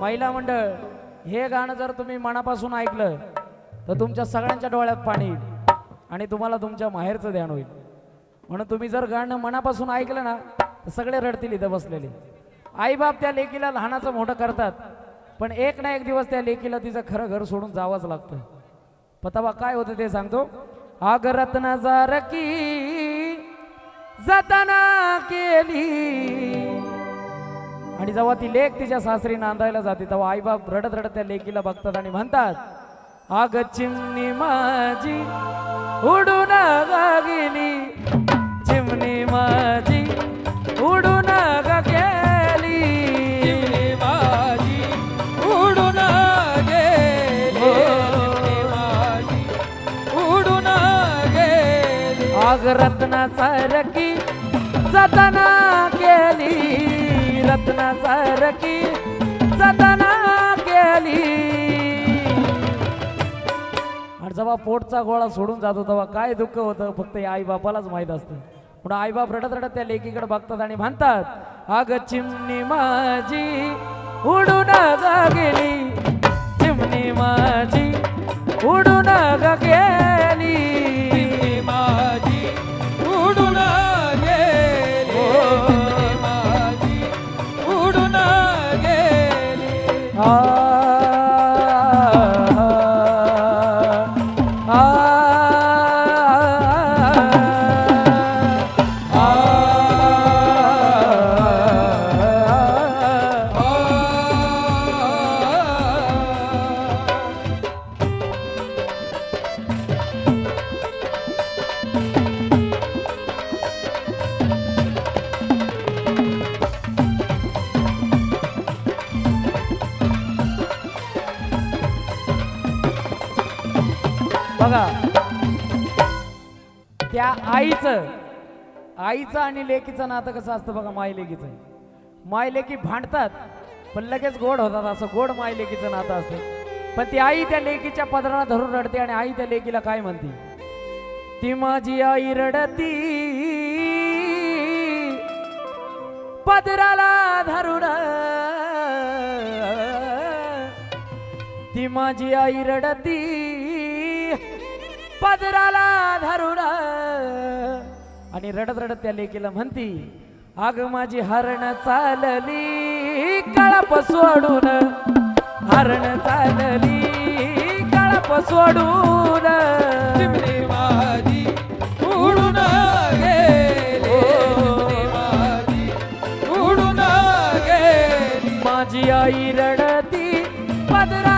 महिला मंडळ हे गाणं जर तुम्ही मनापासून ऐकलं तर तुमच्या सगळ्यांच्या डोळ्यात पाणी येईल आणि तुम्हाला तुमच्या माहेरचं ध्यान होईल. म्हणून तुम्ही जर गाणं मनापासून ऐकलं ना तर सगळे रडतील इथं बसलेले. आईबाप त्या लेकीला लहानाचं मोठं करतात पण एक ना एक दिवस त्या लेकीला तिचं खरं घर सोडून जावंच लागतं. पताबा काय होतं ते सांगतो? आगरत्न रत्न की जाताना केली आणि जेव्हा ती लेक तिच्या सासरी नांदायला जाते तेव्हा आईबाप रडत रडत त्या लेकीला बघतात आणि म्हणतात आग चिमणी माझी उडून गेली चिमणी माझी उडून गेली. चिमणी माझी उडून गेली. चिमणी माझी उडून गेली. आग रत्नाचा रकी जतना केली. रत्ना सारखी सदना केली. आणि जेव्हा पोटचा गोळा सोडून जातो तेव्हा काय दुःख होतं? फक्त या आई बापालाच माहीत असतं. म्हणून आई बाप रडत रडत त्या लेकीकडे बघतात आणि म्हणतात अग चिमणी माझी उडून गेली. चिमणी माझी उडून गेली. बघा. त्या आईचं आईचं आणि लेकीचं नातं कसं असतं बघा माय लेकीचं माय लेकी भांडतात पण लगेच गोड होतात असं गोड माय लेकीचं नातं असतं. पण ती आई त्या लेकीच्या पदराला धरून रडते आणि आई त्या लेकीला काय म्हणते? ती माझी आई रडती पदराला धरून ती माझी आई रडती पदराला धरून. आणि रडत रडत त्या लेकीला म्हणती अग माझी हरण चालली कळप सोडून. हरण चालली कळप सोडून. चिमणी माझी उडून उडून आई रडती पदराला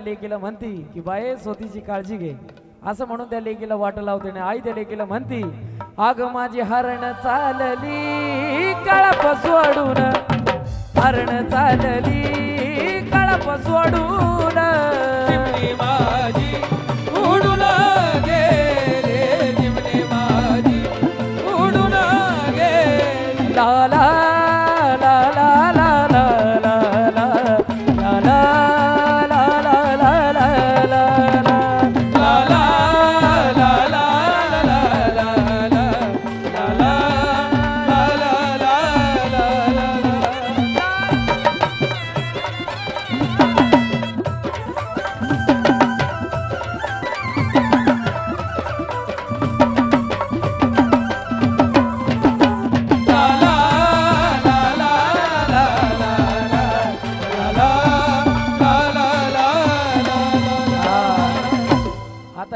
त्या लेकीला म्हणती की बाये स्वतीची काळजी घे. असं म्हणून त्या लेकीला वाट लावते आणि आई त्या लेकीला म्हणती अग माझी हरण चालली कळप सोडून. हरण चालली कळप सोडून. चिमणी माझी उडून गेली चिमणी माझी उडून गेली.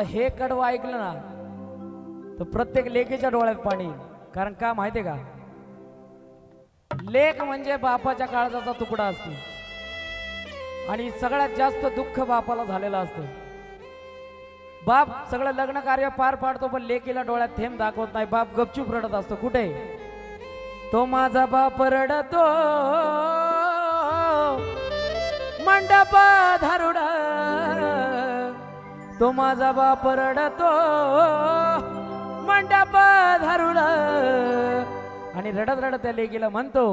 हे कडवं ऐकलं ना तर प्रत्येक लेकीच्या डोळ्यात पाणी कारण का माहितीये का? लेख म्हणजे बापाच्या काळजाचा तुकडा असतो. आणि सगळ्यात जास्त दुःख बापाला झालेलं असतं. बाप सगळं लग्न कार्य पार पाडतो पण लेकीला डोळ्यात थेंब दाखवत नाही. बाप गपचूप रडत असतो. कुठे? तो माझा बाप रडतो. मंडप धारुडा तो माझा बाप रडतो. मंडप धरुड आणि रडत रडत त्या लेकीला म्हणतो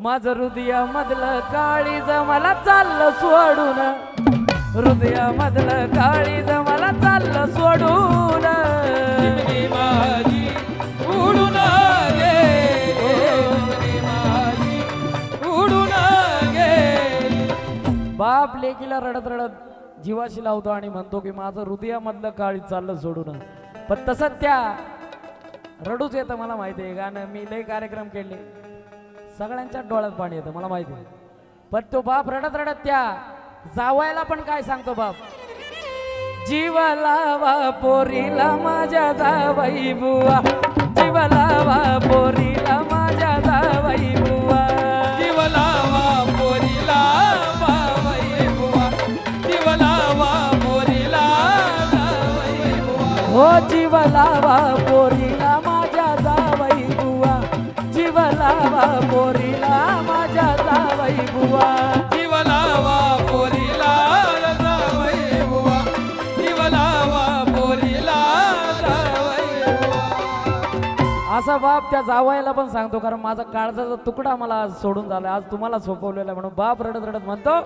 माझ हृदया मधलं काळी मला चाललं सोडून. हृदया मधलं काळी मला चाललं सोडून. बाप लेकीला रडत रडत जीवाशी लावतो आणि म्हणतो की माझं हृदयामधलं काळी चाललं सोडून. पण तसंच त्या रडूच येतं मला माहिती आहे. गाणं मी लय कार्यक्रम केले. सगळ्यांच्या डोळ्यात पाणी येतं मला माहिती आहे. पण तो बाप रडत रडत त्या जावायला पण काय सांगतो बाप? जीव लावा पोरीला माझ्या जावाई बुवा. जीव लावा पोरीला माझ्या जावाई बुवा. हो जीव लावा पोरीला माझ्या जावई बुवा. जीव लावा पोरीला माझ्या जावई बुवा. जीव लावा पोरीला जावई बुवा. जीव लावा पोरीला असा बाप त्या जावायला पण सांगतो कारण माझा काळजाचा तुकडा मला आज सोडून झाला आज तुम्हाला सोपवलेला म्हणून बाप रडत रडत म्हणतो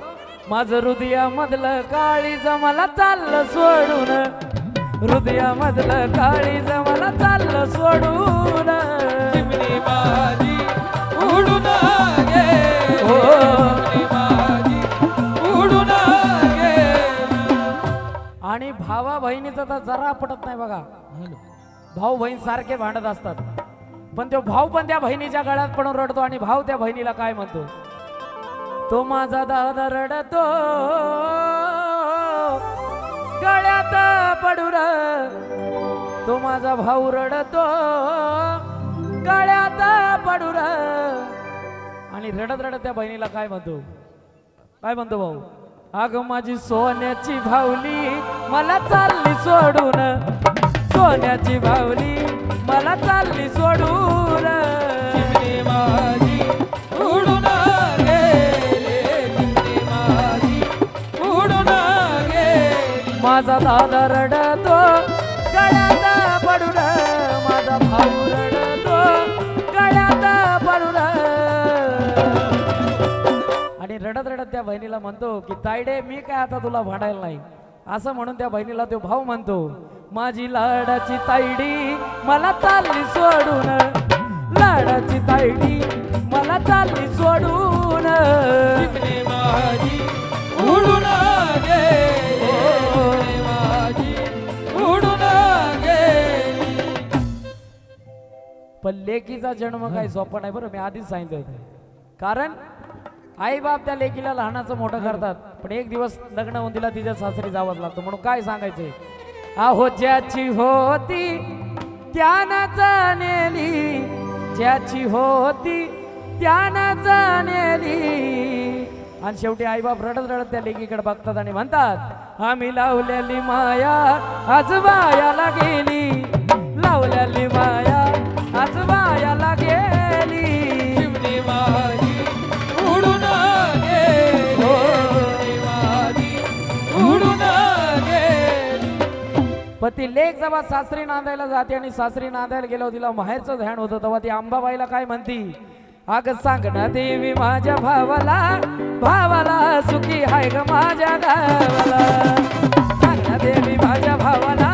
माझं हृदयामधलं काळीज मला चाललं सोडून. हृदयामधलं काळीज मला चाललं सोडून. चिमणी माझी उडून गे हो. चिमणी माझी उडून गे आणि भावा बहिणीचं तर जरा पटत नाही बघा. भाऊ बहीण सारखे भांडत असतात. पण तो भाऊ पण त्या बहिणीच्या गळ्यात पडून रडतो आणि भाऊ त्या बहिणीला काय म्हणतो? तो माझा दादा रडतो. गळ्यात पडून तो माझा भाऊ रडतो. गळ्यात पडून. आणि रडत रडत त्या बहिणीला काय म्हणतो? काय म्हणतो भाऊ? अग माझी सोन्याची भावली मला चालली सोडून. सोन्याची भावली मला चालली सोडून. माझा दादा रडतो गळ्यात पडून माझा भाऊ रडतो गळ्यात पडून. आणि रडत रडत त्या बहिणीला म्हणतो की तायडे मी काय आता तुला भांडायला नाही? असं म्हणून त्या बहिणीला तो भाऊ म्हणतो माझी लाडाची तायडी मला चालली सोडून लाडाची तायडी मला चालली सोडून. माझी उडून गे पण लेकीचा जन्म काही सोपा नाही बरं मी आधीच सांगितलं होतं. कारण आई बाप त्या लेकीला लहानाचं मोठं करतात पण एक दिवस लग्न होऊन तिला तिच्या सासरी जावंच लागतं. म्हणून काय सांगायचे आहो ज्याची होती त्यानं जाणेली ज्याची होती त्यानं जाणेली आणि शेवटी आईबाप रडत रडत त्या लेकीकडे बघतात आणि म्हणतात आम्ही लावलेली माया आज वायाला गेली. पण ती लेख जेव्हा सासरी नांदायला जाते आणि सासरी नांदायला गेलो तिला माहेरचं ध्यान होतं तेव्हा ती आंबाबाईला काय म्हणती? अग सांग ना देवी माझ्या भावाला भावाला सुखी हाय ग माझ्या गावाला. सांग ना देवी माझ्या भावाला